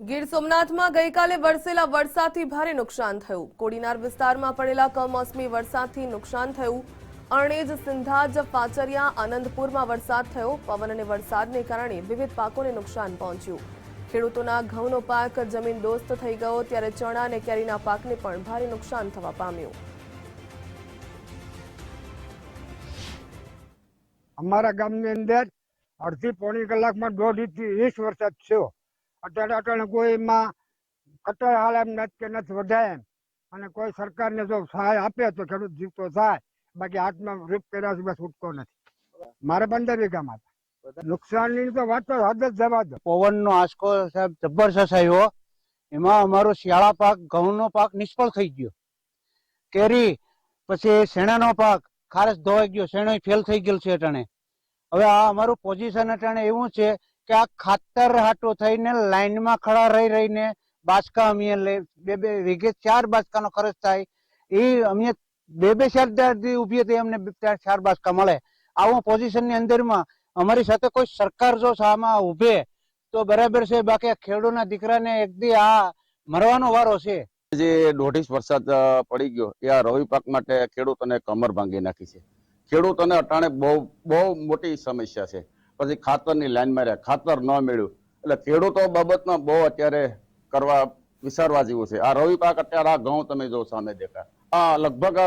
ગીર સોમનાથમાં ગઈકાલે વરસેલા વરસાદથી ભારે નુકસાન થયું. કોડીનાર વિસ્તારમાં પડેલા કમોસમી વરસાદથી નુકસાન થયું. અણેજ, સિંધાજ, પાચરિયા, આનંદપુરમાં વરસાદ થયો. પવન અને વરસાદને કારણે વિવિધ પાકોને નુકસાન પહોંચ્યું. ખેડૂતોના ઘઉંનો પાક જમીન દોસ્ત થઈ ગયો ત્યારે ચણા અને કેરીના પાકને પણ ભારે નુકસાન થવા પામ્યું. અમારા ગામની અંદર અડધી પોણી કલાકમાં દોઢ ઇંચ વરસાદ થયો. અત્યારે અટાણે કોઈ એમાં કટર હાલ એમ નથી કે નથી વધાય એમ. અને કોઈ સરકારને જો સહાય આપે તો ખેડૂત જીવતો થાય બાકી હાથમાં રૂપ કર્યા સિવાય છૂટતો નથી. મારે પંદર વીઘામાં નુકસાનની તો વાત તો હદ જ જવા દો. પવનનો આંચકો સાહેબ જબરજસ્ત આવ્યો. એમાં અમારો શિયાળા પાક, ઘઉંનો પાક નિષ્ફળ થઈ ગયો. કેરી, પછી શેણાનો પાક, ખારસ ધોવાઈ ગયો. શેણો ફેલ થઈ ગયેલ છે અટાણે. હવે આ અમારું પોઝિશન અટાણે એવું છે કે આ ખાતર હાટો થઈને લાઈનમાં ખડા રહી રહીને બાચકા અમે બે બે વીઘે ચાર બાચકાનો ખર્ચ થાય. એ અમે બે બે ચાર દાડથી ઊભી હતી, અમને ચાર બાચકા મળે. આવું પોઝિશનની અંદરમાં અમારી સાથે કોઈ સરકાર જો સામા ઉભે તો બરાબર છે, બાકી ખેડૂતના દીકરાને એક દી આ મરવાનો વારો છે. જે દોઢીસ વરસાદ પડી ગયો, એ આ રવિ પાક માટે ખેડૂતોને કમર ભાંગી નાખી છે. ખેડૂતોને અટાણે બહુ બહુ મોટી સમસ્યા છે. પછી ખાતરની લાઈનમાં રહ્યા ખાતર ન મળ્યું. એટલે ખેડૂતો બાબતમાં બહુ અત્યારે કરવા વિચારવા જેવું છે. આ રવિ પાક અત્યારે આ ઘઉં તમે જો સામે દેખા આ લગભગ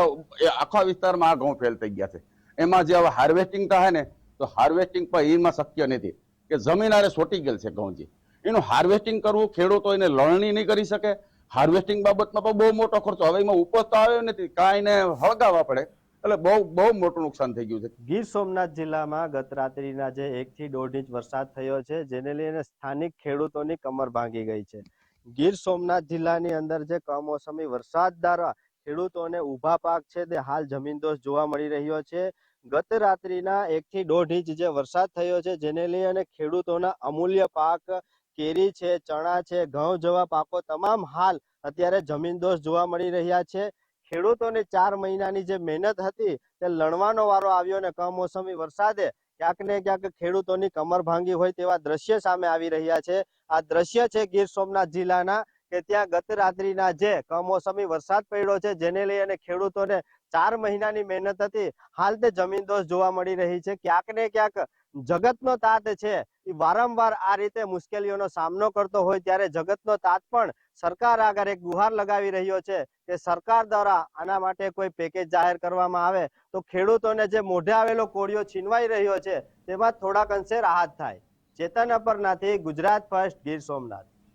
આખા વિસ્તારમાં આ ઘઉં ફેલ થઈ ગયા છે. એમાં જે હવે હાર્વેસ્ટિંગ થાય ને, તો હાર્વેસ્ટિંગ પણ એમાં શક્ય નથી. કે જમીન આરે સોટી ગયેલ છે ઘઉં જે એનું હાર્વેસ્ટિંગ કરવું ખેડૂતો એને લણણી નહીં કરી શકે. હાર્વેસ્ટિંગ બાબતમાં પણ બહુ મોટો ખર્ચો. હવે એમાં ઉપજ તો આવ્યો નથી. કાંઈ ને હળગાવવા પડે. એટલે બહુ બહુ મોટું નુકસાન થઈ ગયું છે. ગીર સોમનાથ જિલ્લામાં ગત રાત્રિના જે એક થી દોઢ ઇંચ વરસાદ થયો છે, જેને લઈને સ્થાનિક ખેડૂતોની કમર ભાંગી ગઈ છે. ગીર સોમનાથ જિલ્લાની અંદર જે કમોસમી વરસાદ દ્વારા ખેડૂતોને ઊભા પાક છે તે હાલ જમીનદોષ જોવા મળી રહ્યો છે. ગત રાત્રિના એક થી દોઢ ઇંચ જે વરસાદ થયો છે, જેને લઈ અને ખેડૂતોના અમૂલ્ય પાક, કેરી છે, ચણા છે, ઘઉં જેવા પાકો તમામ હાલ અત્યારે જમીનદોષ જોવા મળી રહ્યા છે. ખેડૂતોને ચાર મહિનાની જે મહેનત હતી તે લણવાનો વારો આવ્યો ને કમોસમી વરસાદે ક્યાંક ને ક્યાંક ખેડૂતોની કમર ભાંગી હોય તેવા દ્રશ્ય સામે આવી રહ્યા છે. આ દ્રશ્ય છે ગીર સોમનાથ જિલ્લાના કે ત્યાં ગત રાત્રિના જે કમોસમી વરસાદ પડ્યો છે જેને લઈ અને ખેડૂતોને ચાર મહિનાની મહેનત હતી. હાલ તે જમીનદોષ જોવા મળી રહી છે. ક્યાંક ને ક્યાંક જગતનો તાત છે. એ વારંવાર આ રીતે મુશ્કેલીઓનો સામનો કરતો હોય ત્યારે જગતનો તાત પણ સરકાર આગળ એક ગુહાર લગાવી રહ્યો છે કે સરકાર દ્વારા આના માટે કોઈ પેકેજ જાહેર કરવામાં આવે તો ખેડૂતોને જે મોઢે આવેલો કોળિયો છીનવાઈ રહ્યો છે તેમાં થોડાક અંશે રાહત થાય. ચેતન અપરનાથી ગુજરાત ફર્સ્ટ ગીર સોમનાથ.